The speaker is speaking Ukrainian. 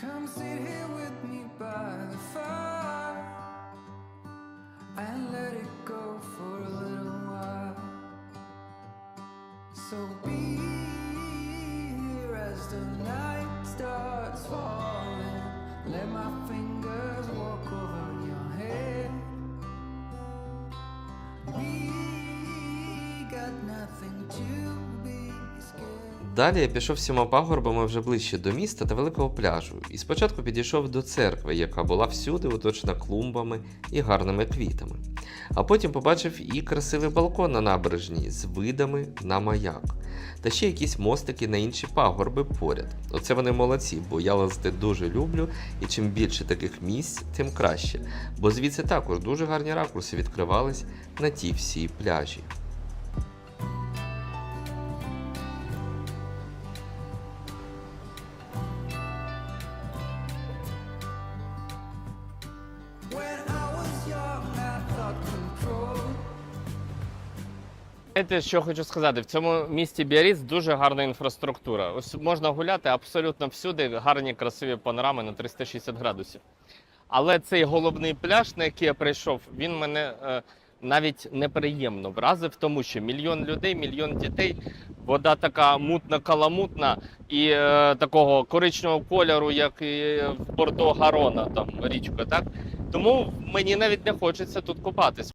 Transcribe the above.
Come sit here with me by the fire and let it go for a little while. So be here as the night starts falling. Let my fingers walk over your head. We got nothing to. Далі я пішов всіма пагорбами вже ближче до міста та великого пляжу, і спочатку підійшов до церкви, яка була всюди оточена клумбами і гарними квітами. А потім побачив і красивий балкон на набережній з видами на маяк, та ще якісь мостики на інші пагорби поряд. Оце вони молодці, бо я лазити дуже люблю, і чим більше таких місць, тим краще. Бо звідси також дуже гарні ракурси відкривались на ті всі пляжі. Знаєте, що хочу сказати, в цьому місті Біарриц дуже гарна інфраструктура. Ось можна гуляти абсолютно всюди, гарні красиві панорами на 360 градусів. Але цей головний пляж, на який я прийшов, він мене е, навіть неприємно вразив, тому що мільйон людей, мільйон дітей, вода така мутна, каламутна і е, такого коричневого кольору, як і в Бордо Гарона, там річка, так? Тому мені навіть не хочеться тут купатись.